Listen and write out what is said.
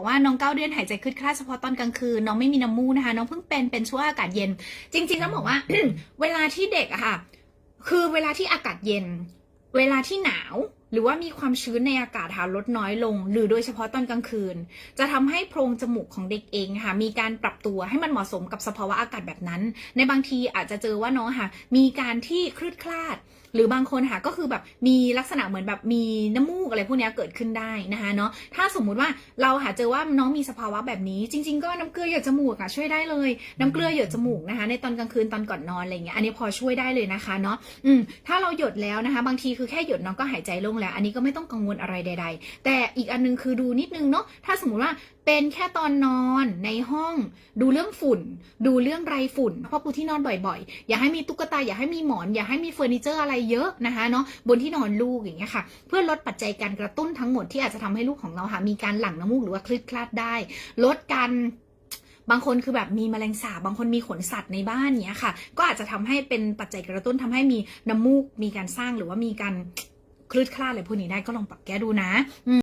บอกว่าน้องเก้าเดือนหายใจขึ้นคลาดเฉพาะตอนกลางคืนน้องไม่มีน้ำมูกนะคะ น้องเพิ่งเป็นเป็นช่วงอากาศเย็น จริงๆต้องบอกว่า เวลาที่เด็กอะค่ะ คือเวลาที่อากาศเย็น เวลาที่หนาว หรือว่ามีความชื้นในอากาศค่ะลดน้อยลง หรือโดยเฉพาะตอนกลางคืน จะทำให้โพรงจมูกของเด็กเองค่ะมีการปรับตัวให้มันเหมาะสมกับสภาวะอากาศแบบนั้น ในบางทีอาจจะเจอว่าน้องค่ะมีการที่คลืดคลาด หรือบางคนค่ะก็คือแบบมีลักษณะเหมือนแบบมีน้ำมูกอะไรพวกนี้เกิดขึ้นได้นะคะเนาะถ้าสมมุติว่าเราหาเจอว่าน้องมีสภาวะแบบนี้ จริง ๆ ก็น้ำเกลือหยดจมูกอะช่วยได้เลย น้ำเกลือหยดจมูกนะคะ ในตอนกลางคืนตอนก่อนนอนอะไรเงี้ยอันนี้พอช่วยได้เลยนะคะเนาะอืมถ้าเราหยดแล้วนะคะ บางทีคือแค่หยดน้องก็หายใจโล่งแล้ว อันนี้ก็ไม่ต้องกังวลอะไรใด ๆ แต่อีกอันนึงคือดูนิดนึงเนาะถ้าสมมุติว่าเป็นแค่ตอนนอนในห้อง ดูเรื่องฝุ่น ดูเรื่องไรฝุ่นเพราะปูที่นอนบ่อยๆ อย่าให้มีตุ๊กตาอย่าให้มีหมอน อย่าให้มีเฟอร์นิเจอร์อะไรเยอะนะคะเนาะบนที่นอนลูกอย่างเงี้ยค่ะ เพื่อลดปัจจัยการกระตุ้นทั้งหมดที่อาจจะทำให้ลูกของเราค่ะมีการหลั่งน้ำมูกหรือว่าคลืดคลาดได้ ลดการบางคนคือแบบมีแมลงสาบบางคนมีขนสัตว์ในบ้านเนี้ยค่ะ ก็อาจจะทำให้เป็นปัจจัยกระตุ้นทำให้มีน้ำมูกมีการสร้างหรือว่ามีการ คลืดคลาดอะไรพวกนี้ได้ก็ลองปรับแก้ดูนะ